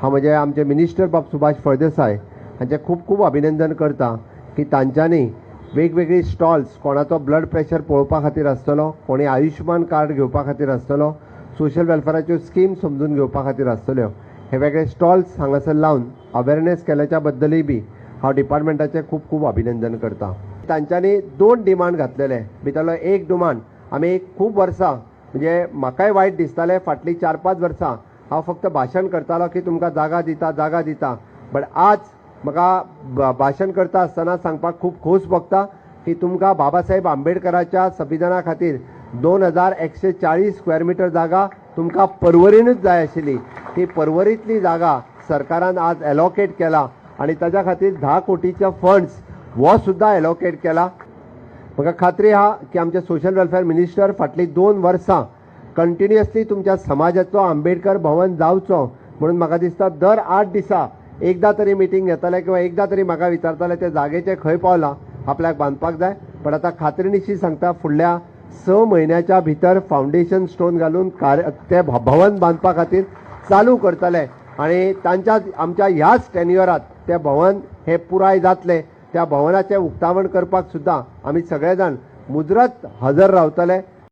हांव म्हणजे आमचे मिनिस्टर बाब सुभाष फळदेसाय हांचे खूब खूब अभिनंदन करता की तांच्यांनी वेगवेगळी स्टॉल्स कोणाचो ब्लड प्रेशर पळोवपा खातीर आसतलो कोणी आयुश्यमान कार्ड घेवपा खातीर आसतलो सोशल वेलफेअराच्यो स्कीम समजून घेवपा खातीर आसतल्यो. हे वेगळे स्टॉल्स हांगासर लावन अवेरनेस केल्याच्या बद्दलय बी हांव डिपार्टमेंटाचें खूब खूब अभिनंदन करता. तांच्यांनी दोन डिमांड घातलेले. भितरलो एक डिमांड आमी खूब वर्सां म्हणजे म्हाकाय वायट दिसतालें फाटलीं चार पांच वर्सां हांव फक्त भाशण करतालो की तुमकां जागा दिता जागा दिता. बट आज म्हाका भाशण करता आसतना सांगपाक खूब खोस भोगता की तुमकां बाबासाहेब आंबेडकराच्या संविधाना खातीर दोन हजार एकशे चाळीस स्क्वेअर मिटर जागा तुमकां परवरीनच जाय आशिल्ली. ती परवरीतली जागा सरकारान आज एलोकेट केला आनी ताज्या खातीर धा कोटीचे फंड्स हो सुद्दां एलोकेट केला. म्हाका खात्री आहा की आमचे सोशल वेलफेअर मिनिस्टर फाटलीं दोन वर्सां कंटिन्युअसली तुमच्या समाजाचो आंबेडकर भवन जावचो म्हणून म्हाका दिसता दर आठ दिसा एकदा तरी मिटींग घेताले किंवा एकदा तरी म्हाका विचारताले ते जागेचे खंय पावला आपल्याक बांदपाक जाय. पण आतां खात्रीनिशी सांगता फुडल्या स म्हयन्याच्या भितर फावंडेशन स्टोन घालून कार्य ते भवन बांदपा खातीर चालू करतले. आनी तांच्या आमच्या ह्याच टेन्युअरात ते भवन हे पुराय जातले. त्या भवनाचें उक्तावण करपाक सुद्दां आमी सगळे जाण मुजरत हजर रावतले.